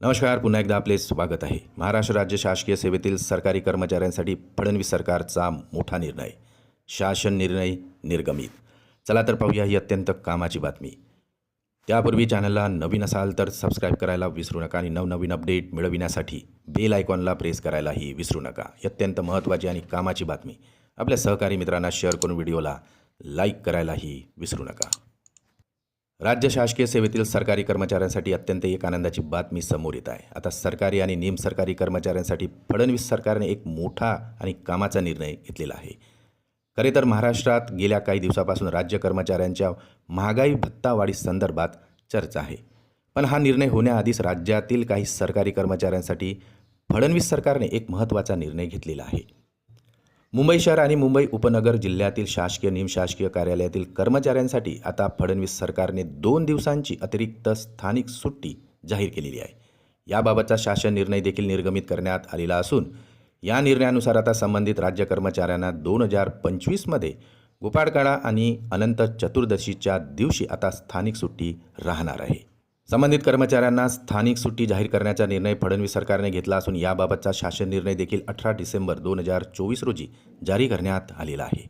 नमस्कार पुन्हा एकदा आपले स्वागत आहे. महाराष्ट्र राज्य शासकीय सेवेतील सरकारी कर्मचाऱ्यांसाठी फडणवीस सरकारचा मोठा निर्णय शासन निर्णय निर्गमित. चला तर पाहूया ही अत्यंत कामाची बातमी. त्यापूर्वी चॅनलला नवीन असाल तर सबस्क्राईब करायला विसरू नका आणि नवनवीन अपडेट मिळविण्यासाठी बेल आयकॉनला प्रेस करायलाही विसरू नका. ही अत्यंत महत्त्वाची आणि कामाची बातमी. आपल्या सहकारी मित्रांना शेअर करून व्हिडिओला लाईक करायलाही विसरू नका. राज्य शासकीय सेवेतील सरकारी कर्मचाऱ्यांसाठी अत्यंत एक आनंदाची बातमी समोर येत आहे. आता सरकारी आणि निमसरकारी कर्मचाऱ्यांसाठी फडणवीस सरकारने एक मोठा आणि कामाचा निर्णय घेतलेला आहे. खरे तर महाराष्ट्रात गेल्या काही दिवसापासून राज्य कर्मचाऱ्यांच्या महागाई भत्तावाढी संदर्भात चर्चा आहे. पण हा निर्णय होण्याआधीच राज्यातील काही सरकारी कर्मचाऱ्यांसाठी फडणवीस सरकारने एक महत्त्वाचा निर्णय घेतलेला आहे. मुंबई शहर आणि मुंबई उपनगर जिल्ह्यातील शासकीय निमशासकीय कार्यालयातील कर्मचाऱ्यांसाठी आता फडणवीस सरकारने दोन दिवसांची अतिरिक्त स्थानिक सुट्टी जाहीर केलेली आहे. याबाबतचा शासन निर्णय देखील निर्गमित करण्यात आलेला असून या निर्णयानुसार आता संबंधित राज्य कर्मचाऱ्यांना दोन हजार पंचवीसमध्ये गोपाळकाळा आणि अनंत चतुर्दशीच्या दिवशी आता स्थानिक सुट्टी राहणार आहे. संबंधित कर्मचाऱ्यांना स्थानिक सुट्टी जाहीर करण्याचा निर्णय फडणवीस सरकारने घेतला असून याबाबतचा शासन निर्णय देखील अठरा डिसेंबर दोन हजार चोवीस रोजी जारी करण्यात आलेला आहे.